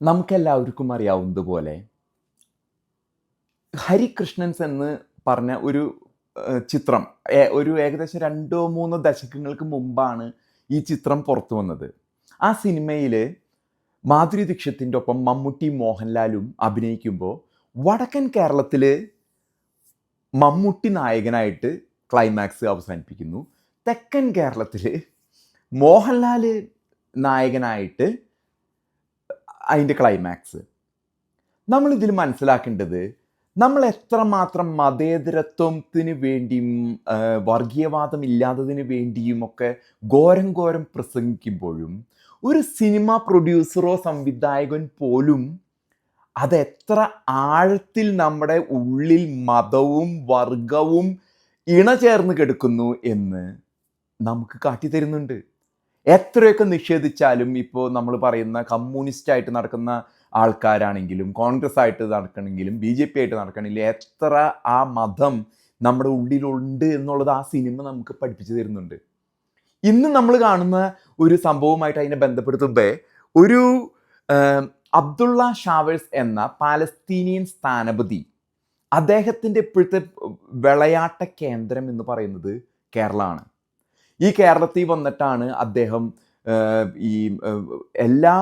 നമുക്കെല്ലാവർക്കും അറിയാവുന്നതുപോലെ ഹരികൃഷ്ണൻസ് എന്ന് പറഞ്ഞ ഒരു ചിത്രം ഒരു ഏകദേശം രണ്ടോ മൂന്നോ ദശകങ്ങൾക്ക് മുമ്പാണ് ഈ ചിത്രം പുറത്തു വന്നത്. ആ സിനിമയിൽ മാധുരി ദീക്ഷത്തിന്റെ ഒപ്പം മമ്മൂട്ടി മോഹൻലാലും അഭിനയിക്കുമ്പോൾ വടക്കൻ കേരളത്തിൽ മമ്മൂട്ടി നായകനായിട്ട് ക്ലൈമാക്സ് അവസാനിപ്പിക്കുന്നു. തെക്കൻ കേരളത്തിൽ മോഹൻലാൽ നായകനായിട്ട് അതിന്റെ ക്ലൈമാക്സ് നമ്മളിതിൽ മനസ്സിലാക്കേണ്ടത് നമ്മൾ എത്രമാത്രം മതേതരത്വത്തിന് വേണ്ടിയും വർഗീയവാദം ഇല്ലാത്തതിന് വേണ്ടിയും ഒക്കെ ഘോരം ഘോരം പ്രസംഗിക്കുമ്പോഴും ഒരു സിനിമ പ്രൊഡ്യൂസറോ സംവിധായകൻ പോലും അതെത്ര ആഴത്തിൽ നമ്മുടെ ഉള്ളിൽ മതവും വർഗവും ഇണ ചേർന്ന് കിടക്കുന്നു എന്ന് നമുക്ക് കാട്ടിത്തരുന്നുണ്ട്. എത്രയൊക്കെ നിഷേധിച്ചാലും ഇപ്പോൾ നമ്മൾ പറയുന്ന കമ്മ്യൂണിസ്റ്റ് ആയിട്ട് നടക്കുന്ന ആൾക്കാരാണെങ്കിലും കോൺഗ്രസ് ആയിട്ട് നടക്കണമെങ്കിലും ബി ജെ പി ആയിട്ട് നടക്കണമെങ്കിലും എത്ര ആ മതം നമ്മുടെ ഉള്ളിലുണ്ട് എന്നുള്ളത് ആ സിനിമ നമുക്ക് പഠിപ്പിച്ചു തരുന്നുണ്ട്. ഇന്ന് നമ്മൾ കാണുന്ന ഒരു സംഭവമായിട്ട് അതിനെ ബന്ധപ്പെടുത്തുമ്പോൾ ഒരു അബ്ദുള്ള ഷാവേഴ്സ് എന്ന പാലസ്തീനിയൻ സ്ഥാനപതി അദ്ദേഹത്തിന്റെ ഇപ്പോഴത്തെ വിളയാട്ട കേന്ദ്രം എന്ന് പറയുന്നത് കേരളമാണ്. ഈ കേരളത്തിൽ വന്നിട്ടാണ് അദ്ദേഹം ഈ എല്ലാ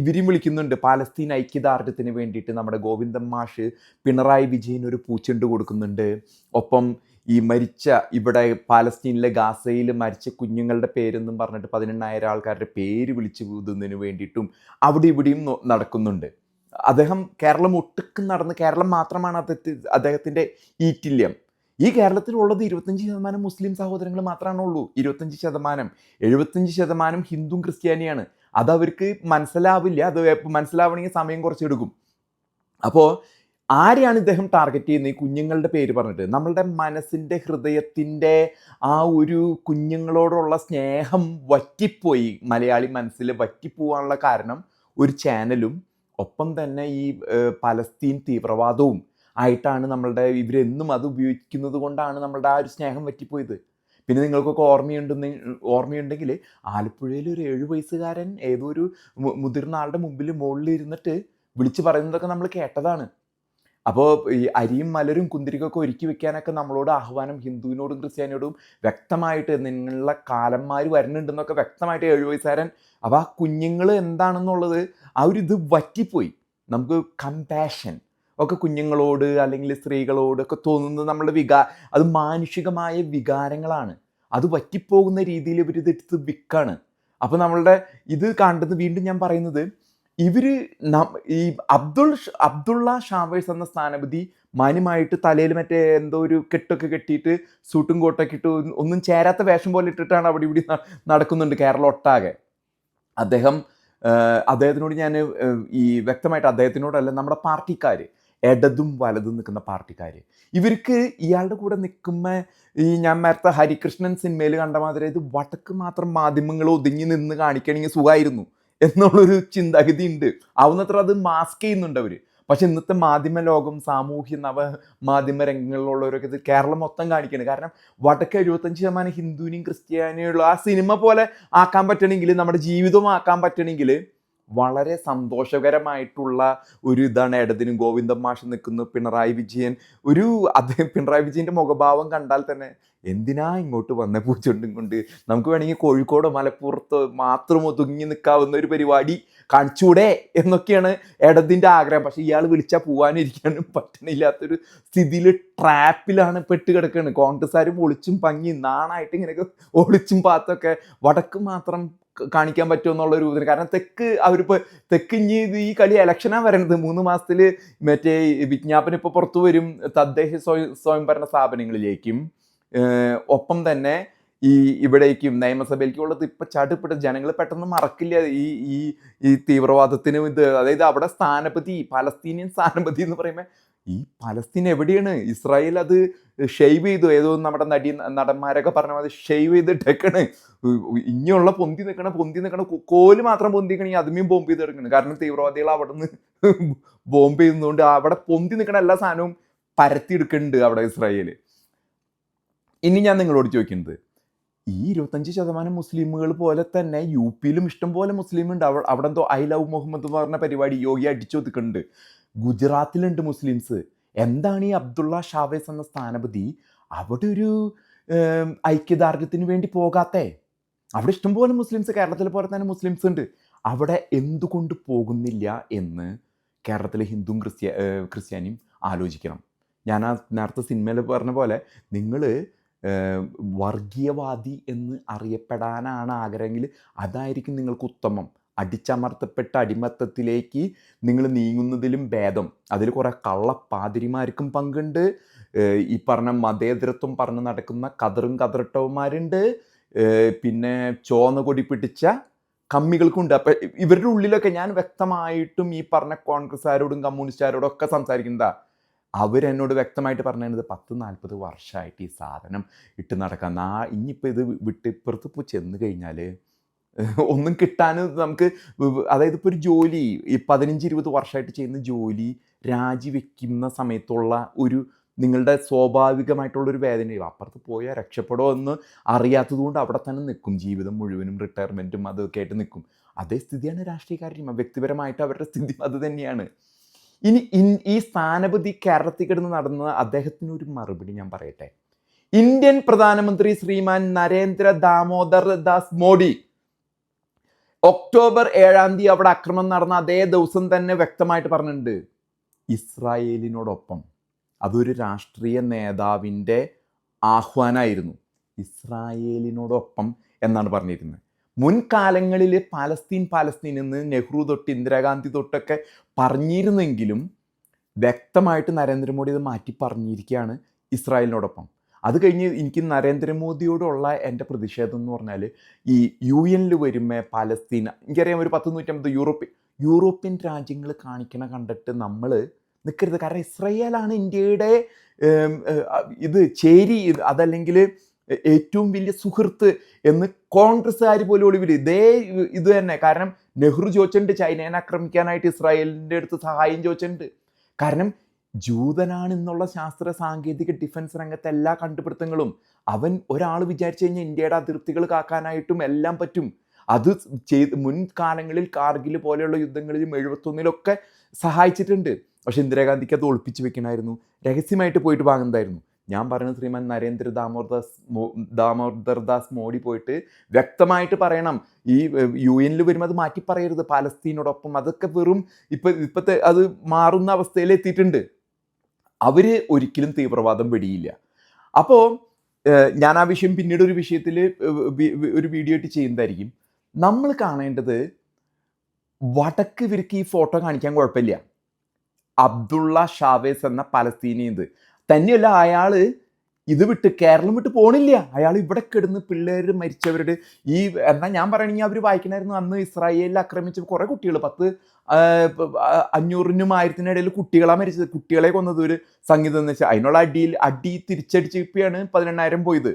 ഇവരും വിളിക്കുന്നുണ്ട്. പാലസ്തീൻ ഐക്യദാർഢ്യത്തിന് വേണ്ടിയിട്ട് നമ്മുടെ ഗോവിന്ദൻ മാഷ് പിണറായി വിജയൻ ഒരു പൂച്ചെണ്ട് കൊടുക്കുന്നുണ്ട്. ഒപ്പം ഈ മരിച്ച ഇവിടെ പാലസ്തീനിലെ ഗാസയിൽ മരിച്ച കുഞ്ഞുങ്ങളുടെ പേരെന്നും പറഞ്ഞിട്ട് പതിനെണ്ണായിരം ആൾക്കാരുടെ പേര് വിളിച്ചു പൂതുന്നതിന് വേണ്ടിയിട്ടും അവിടെ ഇവിടെയും നടക്കുന്നുണ്ട്. അദ്ദേഹം കേരളം ഒട്ടുക്കും നടന്ന് കേരളം മാത്രമാണ് അദ്ദേഹത്തി അദ്ദേഹത്തിന്റെ ഈറ്റില്യം. ഈ കേരളത്തിലുള്ളത് ഇരുപത്തഞ്ച് ശതമാനം മുസ്ലിം സഹോദരങ്ങൾ മാത്രമാണ് ഉള്ളൂ ഇരുപത്തഞ്ച് ശതമാനം. എഴുപത്തഞ്ച് ശതമാനം ഹിന്ദുവും ക്രിസ്ത്യാനിയാണ്. അത് അവർക്ക് മനസ്സിലാവില്ല. അത് മനസ്സിലാവണമെങ്കിൽ സമയം കുറച്ചെടുക്കും അപ്പോൾ ആരെയാണ് ഇദ്ദേഹം ടാർഗറ്റ് ചെയ്യുന്നത്? ഈ കുഞ്ഞുങ്ങളുടെ പേര് പറഞ്ഞിട്ട്. നമ്മളുടെ മനസ്സിന്റെ ഹൃദയത്തിന്റെ ആ ഒരു കുഞ്ഞുങ്ങളോടുള്ള സ്നേഹം വറ്റിപ്പോയി. മലയാളി മനസ്സിൽ വറ്റിപ്പോവാനുള്ള കാരണം ഒരു ചാനലും ഒപ്പം തന്നെ ഈ പലസ്തീൻ തീവ്രവാദവും ആയിട്ടാണ് നമ്മളുടെ ഇവരെന്നും അത് ഉപയോഗിക്കുന്നത് കൊണ്ടാണ് നമ്മളുടെ ആ ഒരു സ്നേഹം വറ്റിപ്പോയത്. പിന്നെ നിങ്ങൾക്കൊക്കെ ഓർമ്മയുണ്ടെന്ന് ഓർമ്മയുണ്ടെങ്കിൽ ആലപ്പുഴയിൽ ഒരു ഏഴു വയസ്സുകാരൻ ഏതോ ഒരു മുതിർന്ന ആളുടെ മുമ്പിൽ മുകളിൽ ഇരുന്നിട്ട് വിളിച്ചു പറയുന്നതൊക്കെ നമ്മൾ കേട്ടതാണ്. അപ്പോൾ ഈ അരിയും മലരും കുന്തിരിക്കൊക്കെ ഒരുക്കി വെക്കാനൊക്കെ നമ്മളോട് ആഹ്വാനം ഹിന്ദുവിനോടും ക്രിസ്ത്യാനിയോടും വ്യക്തമായിട്ട് നിങ്ങളുടെ കാലന്മാർ വരുന്നുണ്ടെന്നൊക്കെ വ്യക്തമായിട്ട് ഏഴു വയസ്സുകാരൻ അപ്പോൾ ആ കുഞ്ഞുങ്ങൾ എന്താണെന്നുള്ളത്? ആ ഒരു ഇത് വറ്റിപ്പോയി. നമുക്ക് കമ്പാഷൻ ഒക്കെ കുഞ്ഞുങ്ങളോട് അല്ലെങ്കിൽ സ്ത്രീകളോട് ഒക്കെ തോന്നുന്നത് നമ്മുടെ വികാ അത് മാനുഷികമായ വികാരങ്ങളാണ്. അത് വറ്റിപ്പോകുന്ന രീതിയിൽ ഇവർ ഇതെടുത്ത് വിൽക്കാണ് അപ്പോൾ നമ്മളുടെ ഇത് കണ്ടത് വീണ്ടും ഞാൻ പറയുന്നത് ഇവർ ഈ അബ്ദുൾ അബ്ദുള്ള ഷാവേഴ്സ് എന്ന സ്ഥാനപതി മാന്യമായിട്ട് തലയിൽ മറ്റേ എന്തോ ഒരു കെട്ടൊക്കെ കെട്ടിയിട്ട് സൂട്ടും കോട്ടൊക്കെ ഇട്ട് ഒന്നും ചേരാത്ത വേഷം പോലെ ഇട്ടിട്ടാണ് അവിടെ ഇവിടെ നടക്കുന്നുണ്ട് കേരളം ഒട്ടാകെ. അദ്ദേഹം അദ്ദേഹത്തിനോട് ഞാൻ ഈ വ്യക്തമായിട്ട് അദ്ദേഹത്തിനോടല്ല നമ്മുടെ പാർട്ടിക്കാർ ഇടതും വലതും നിൽക്കുന്ന പാർട്ടിക്കാർ ഇവർക്ക് ഇയാളുടെ കൂടെ നിൽക്കുന്ന ഈ ഞാൻ നേരത്തെ ഹരികൃഷ്ണൻ സിനിമയിൽ കണ്ട മാതിരി ഇത് വടക്ക് മാത്രം മാധ്യമങ്ങൾ ഒതുങ്ങി നിന്ന് കാണിക്കണമെങ്കിൽ സുഖമായിരുന്നു എന്നുള്ളൊരു ചിന്താഗതി ഉണ്ട്. ആവുന്നത്ര അത് മാസ്ക് ചെയ്യുന്നുണ്ട് അവർ പക്ഷെ ഇന്നത്തെ മാധ്യമ ലോകം സാമൂഹ്യ നവ മാധ്യമ രംഗങ്ങളിലുള്ളവരൊക്കെ ഇത് കേരളം മൊത്തം കാണിക്കുന്നത് കാരണം വടക്ക് എഴുപത്തഞ്ച് ശതമാനം ഹിന്ദുവിനെയും ക്രിസ്ത്യാനിയുള്ള ആ സിനിമ പോലെ ആക്കാൻ പറ്റണമെങ്കിൽ നമ്മുടെ ജീവിതം ആക്കാൻ പറ്റണമെങ്കിൽ വളരെ സന്തോഷകരമായിട്ടുള്ള ഒരു ഇതാണ് ഇടതിനും ഗോവിന്ദം മാഷ് നിൽക്കുന്നു പിണറായി വിജയൻ. ഒരു അദ്ദേഹം പിണറായി വിജയന്റെ മുഖഭാവം കണ്ടാൽ തന്നെ എന്തിനാ ഇങ്ങോട്ട് വന്ന പൂച്ചുണ്ടും കൊണ്ട്? നമുക്ക് വേണമെങ്കിൽ കോഴിക്കോട് മലപ്പുറത്ത് മാത്രം ഒതുങ്ങി നിൽക്കാവുന്ന ഒരു പരിപാടി കാണിച്ചൂടെ എന്നൊക്കെയാണ് ഇടതിന്റെ ആഗ്രഹം. പക്ഷേ ഇയാൾ വിളിച്ചാൽ പോകാനിരിക്കാനും പറ്റണില്ലാത്തൊരു സ്ഥിതിയിൽ ട്രാപ്പിലാണ് പെട്ട് കിടക്കുകയാണ് കോൺഗ്രസ്സുകാരും ഒളിച്ചും പങ്ങി നാണായിട്ട് ഇങ്ങനെയൊക്കെ ഒളിച്ചും പാത്തൊക്കെ വടക്ക് മാത്രം കാണിക്കാൻ പറ്റുമെന്നുള്ള ഒരു ഇതിന്. കാരണം തെക്ക് അവരിപ്പോൾ തെക്ക് ഇനി ഈ കളി ഇലക്ഷനാണ് വരണത്. മൂന്ന് മാസത്തിൽ മറ്റേ വിജ്ഞാപനം ഇപ്പോൾ പുറത്തു വരും. തദ്ദേശ സ്വയം സ്വയംഭരണ സ്ഥാപനങ്ങളിലേക്കും. ഒപ്പം തന്നെ ഈ ഇവിടേക്കും നിയമസഭയിലേക്കും ഉള്ളത് ഇപ്പം ചടുപ്പിട്ട് ജനങ്ങൾ പെട്ടെന്ന് മറക്കില്ല. ഈ ഈ ഈ തീവ്രവാദത്തിനും ഇത്. അതായത് അവിടെ സ്ഥാനപതി പലസ്തീനിയൻ സ്ഥാനപതി എന്ന് പറയുമ്പോൾ ഈ പലസ്തീൻ എവിടെയാണ്? ഇസ്രായേൽ അത് ഷെയ്വ് ചെയ്തു. ഏതോ നമ്മുടെ നടി നടന്മാരൊക്കെ പറഞ്ഞ മാതിരി ഷെയ്വ് ചെയ്തിട്ടേക്കാണ് ഇനിയുള്ള പൊന്തി നിൽക്കണ പൊന്തി നിൽക്കണ കോൽ മാത്രം ഈ അതുമേയും ബോംബ് ചെയ്ത് എടുക്കണം. കാരണം തീവ്രവാദികൾ അവിടെ നിന്ന് ബോംബ് ചെയ്യുന്നതുകൊണ്ട് അവിടെ പൊന്തി നിൽക്കണ എല്ലാ സാധനവും പരത്തി എടുക്കുന്നുണ്ട് അവിടെ ഇസ്രായേൽ ഇനി ഞാൻ നിങ്ങളോട് ചോദിക്കുന്നത്. ഈ ഇരുപത്തഞ്ച് ശതമാനം മുസ്ലിമുകൾ പോലെ തന്നെ യു പിയിലും ഇഷ്ടംപോലെ മുസ്ലിം ഉണ്ട് അവ അവിടെ എന്തോ ഐ ലവ് മുഹമ്മദ് എന്ന് പറഞ്ഞ പരിപാടി യോഗി അടിച്ചൊതുക്കുന്നുണ്ട്. ഗുജറാത്തിലുണ്ട് മുസ്ലിംസ്. എന്താണ് ഈ അബ്ദുള്ള ഷാവേസ് എന്ന സ്ഥാനപതി? അവിടെ ഒരു ഐക്യദാർഢ്യത്തിന് വേണ്ടി പോകാത്തേ? അവിടെ ഇഷ്ടംപോലെ മുസ്ലിംസ് കേരളത്തിലെ പോലെ തന്നെ മുസ്ലിംസ് ഉണ്ട്. അവിടെ എന്തുകൊണ്ട് പോകുന്നില്ല എന്ന് കേരളത്തിലെ ഹിന്ദുവും ക്രിസ്ത്യ ക്രിസ്ത്യാനിയും ആലോചിക്കണം. ഞാൻ ആ നേരത്തെ സിനിമയിൽ പറഞ്ഞ പോലെ നിങ്ങൾ വർഗീയവാദി എന്ന് അറിയപ്പെടാനാണ് ആഗ്രഹമെങ്കിൽ അതായിരിക്കും നിങ്ങൾക്ക് ഉത്തമം. അടിച്ചമർത്തപ്പെട്ട അടിമത്തത്തിലേക്ക് നിങ്ങൾ നീങ്ങുന്നതിലും ഭേദം. അതിൽ കുറേ കള്ളപ്പാതിരിമാർക്കും പങ്കുണ്ട്. ഈ പറഞ്ഞ മതേതരത്വം പറഞ്ഞ് നടക്കുന്ന കതറും കതറട്ടവന്മാരുണ്ട്. പിന്നെ ചോന്ന കൊടി പിടിച്ച കമ്മികൾക്കുണ്ട്. അപ്പം ഇവരുടെ ഉള്ളിലൊക്കെ ഞാൻ വ്യക്തമായിട്ടും ഈ പറഞ്ഞ കോൺഗ്രസ്സുകാരോടും കമ്മ്യൂണിസ്റ്റുകാരോടും ഒക്കെ സംസാരിക്കുന്നതാ. അവരെന്നോട് വ്യക്തമായിട്ട് പറഞ്ഞത് പത്ത് നാൽപ്പത് വർഷമായിട്ട് ഈ സാധനം ഇട്ട് നടക്കാൻ നാ ഇനിയിപ്പോൾ ഇത് വിട്ട് ഇപ്പുറത്ത് ഇപ്പോൾ ചെന്ന് കഴിഞ്ഞാൽ ഒന്നും കിട്ടാൻ നമുക്ക് അതായത് ഇപ്പോൾ ഒരു ജോലി ഈ പതിനഞ്ച് ഇരുപത് വർഷമായിട്ട് ചെയ്യുന്ന ജോലി രാജിവെക്കുന്ന സമയത്തുള്ള ഒരു നിങ്ങളുടെ സ്വാഭാവികമായിട്ടുള്ളൊരു വേദനയും അപ്പുറത്ത് പോയാൽ രക്ഷപ്പെടുമോ എന്ന് അറിയാത്തതുകൊണ്ട് അവിടെ തന്നെ നിൽക്കും. ജീവിതം മുഴുവനും റിട്ടയർമെന്റും അതൊക്കെ ആയിട്ട് നിൽക്കും. അതേ സ്ഥിതിയാണ് രാഷ്ട്രീയക്കാരുടെയും വ്യക്തിപരമായിട്ട് അവരുടെ സ്ഥിതി അത് തന്നെയാണ്. ഇനി ഈ സ്ഥാനപതി കേരളത്തിൽ കിടന്ന് നടന്ന അദ്ദേഹത്തിന് ഒരു മറുപടി ഞാൻ പറയട്ടെ. ഇന്ത്യൻ പ്രധാനമന്ത്രി ശ്രീമാൻ നരേന്ദ്ര ദാമോദർ ദാസ് മോഡി ഒക്ടോബർ ഏഴാം തീയതി അവിടെ ആക്രമണം നടന്ന അതേ ദിവസം തന്നെ വ്യക്തമായിട്ട് പറഞ്ഞിട്ടുണ്ട്. ഇസ്രായേലിനോടൊപ്പം അതൊരു രാഷ്ട്രീയ നേതാവിന്റെ ആഹ്വാനമായിരുന്നു. ഇസ്രായേലിനോടൊപ്പം എന്നാണ് പറഞ്ഞിരുന്നത് മുൻകാലങ്ങളിൽ പാലസ്തീൻ പാലസ്തീൻ എന്ന് നെഹ്റു തൊട്ട് ഇന്ദിരാഗാന്ധി തൊട്ടൊക്കെ പറഞ്ഞിരുന്നെങ്കിലും വ്യക്തമായിട്ട് നരേന്ദ്രമോദി ഇത് മാറ്റി പറഞ്ഞിരിക്കുകയാണ് ഇസ്രായേലിനോടൊപ്പം. അത് കഴിഞ്ഞ് എനിക്ക് നരേന്ദ്രമോദിയോടുള്ള എന്റെ പ്രതിഷേധം എന്ന് പറഞ്ഞാൽ ഈ യു എനിൽ വരുമ്പോൾ പലസ്തീന എനിക്കറിയാം ഒരു പത്ത് നൂറ്റമ്പത് യൂറോപ്യൻ യൂറോപ്യൻ രാജ്യങ്ങൾ കാണിക്കണ കണ്ടിട്ട് നമ്മൾ നിൽക്കരുത്. കാരണം ഇസ്രയേലാണ് ഇന്ത്യയുടെ ഇത് ചേരി അതല്ലെങ്കിൽ ഏറ്റവും വലിയ സുഹൃത്ത് എന്ന് കോൺഗ്രസ്സുകാർ പോലും ഒളിവിൽ ഇതേ ഇത് തന്നെ. കാരണം നെഹ്റു ചോദിച്ചിട്ടുണ്ട് ചൈനയെ ആക്രമിക്കാനായിട്ട് ഇസ്രായേലിന്റെ അടുത്ത് സഹായം ചോദിച്ചിട്ടുണ്ട്. കാരണം ജൂതനാണെന്നുള്ള ശാസ്ത്ര സാങ്കേതിക ഡിഫൻസ് രംഗത്തെ എല്ലാ കണ്ടുപിടുത്തങ്ങളും അവൻ ഒരാൾ വിചാരിച്ചു കഴിഞ്ഞാൽ ഇന്ത്യയുടെ അതിർത്തികൾ കാക്കാനായിട്ടും എല്ലാം പറ്റും. അത് ചെയ്ത് മുൻകാലങ്ങളിൽ കാർഗിൽ പോലെയുള്ള യുദ്ധങ്ങളിലും എഴുപത്തൊന്നിലൊക്കെ സഹായിച്ചിട്ടുണ്ട്. പക്ഷെ ഇന്ദിരാഗാന്ധിക്ക് അത് ഒളിപ്പിച്ചു വെക്കണമായിരുന്നു. രഹസ്യമായിട്ട് പോയിട്ട് വാങ്ങുന്നതായിരുന്നു. ഞാൻ പറയുന്നത് ശ്രീമാൻ നരേന്ദ്ര ദാമോദാസ് മോ ദാമോദർദാസ് മോഡി പോയിട്ട് വ്യക്തമായിട്ട് പറയണം. ഈ യു എനിൽ വരുമ്പോൾ അത് മാറ്റി പറയരുത്. പാലസ്തീനോടൊപ്പം അതൊക്കെ വെറും ഇപ്പം ഇപ്പോഴത്തെ അത് മാറുന്ന അവസ്ഥയിൽ എത്തിയിട്ടുണ്ട് അവർ ഒരിക്കലും തീവ്രവാദം വെടിയില്ല. അപ്പോൾ ഞാൻ ആ വിഷയം പിന്നീട് ഒരു വിഷയത്തിൽ ഒരു വീഡിയോ ആയിട്ട് ചെയ്യുന്നതായിരിക്കും. നമ്മൾ കാണേണ്ടത് വടക്ക് ഇവർക്ക് ഈ ഫോട്ടോ കാണിക്കാൻ കുഴപ്പമില്ല. അബ്ദുള്ള ഷാവേസ് എന്ന പലസ്തീനിയത് തന്നെയല്ല അയാൾ ഇത് വിട്ട് കേരളം വിട്ട് പോണില്ല. അയാൾ ഇവിടെ കിടന്ന് പിള്ളേർ മരിച്ചവരുടെ ഈ എന്നാൽ ഞാൻ പറയണെങ്കിൽ അവർ വായിക്കണമായിരുന്നു അന്ന് ഇസ്രായേലിൽ ആക്രമിച്ച കുറേ കുട്ടികൾ പത്ത് അഞ്ഞൂറിനും ആയിരത്തിനും ഇടയിൽ കുട്ടികളാണ് മരിച്ചത്. കുട്ടികളെ കൊന്നത് ഒരു സംഗീതം എന്ന് വെച്ചാൽ അതിനുള്ള അടിയിൽ അടി തിരിച്ചടിച്ചിപ്പിയാണ് പതിനെണ്ണായിരം പോയത്.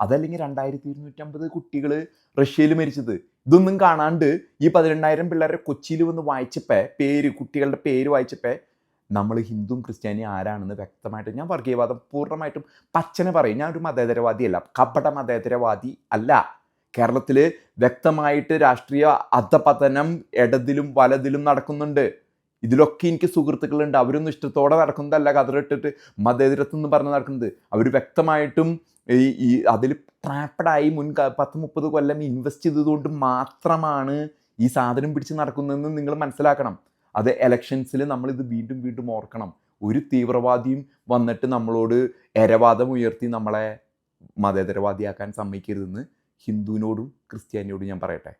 അതല്ലെങ്കിൽ രണ്ടായിരത്തി ഇരുന്നൂറ്റമ്പത് കുട്ടികൾ റഷ്യയിൽ മരിച്ചത്. ഇതൊന്നും കാണാണ്ട് ഈ പതിനെണ്ണായിരം പിള്ളേരെ കൊച്ചിയിൽ വന്ന് വായിച്ചപ്പേ പേര് കുട്ടികളുടെ പേര് വായിച്ചപ്പേ നമ്മൾ ഹിന്ദുവും ക്രിസ്ത്യാനിയും ആരാണെന്ന് വ്യക്തമായിട്ട് ഞാൻ വർഗീയവാദം പൂർണമായിട്ടും പച്ചനെ പറയും. ഞാൻ ഒരു മതേതരവാദിയല്ല. കപട മതേതരവാദി അല്ല. കേരളത്തിൽ വ്യക്തമായിട്ട് രാഷ്ട്രീയ അധപതനം ഇടതിലും വലതിലും നടക്കുന്നുണ്ട്. ഇതിലൊക്കെ എനിക്ക് സുഹൃത്തുക്കളുണ്ട്. അവരൊന്നും ഇഷ്ടത്തോടെ നടക്കുന്നതല്ല. കതറിട്ടിട്ട് മതേതരത്വം എന്ന് പറഞ്ഞ് നടക്കുന്നത്. അവർ വ്യക്തമായിട്ടും ഈ ഈ അതിൽ ട്രാപ്പഡായി മുൻ പത്ത് മുപ്പത് കൊല്ലം ഇൻവെസ്റ്റ് ചെയ്തതുകൊണ്ട് മാത്രമാണ് ഈ സാധനം പിടിച്ച് നടക്കുന്നതെന്ന് നിങ്ങൾ മനസ്സിലാക്കണം. അത് എലക്ഷൻസിൽ നമ്മളിത് വീണ്ടും വീണ്ടും ഓർക്കണം. ഒരു തീവ്രവാദിയും വന്നിട്ട് നമ്മളോട് എരവാദം ഉയർത്തി നമ്മളെ മതേതരവാദിയാക്കാൻ സമ്മതിക്കരുതെന്ന് ഹിന്ദുവിനോടും ക്രിസ്ത്യാനിയോടും ഞാൻ പറയട്ടെ.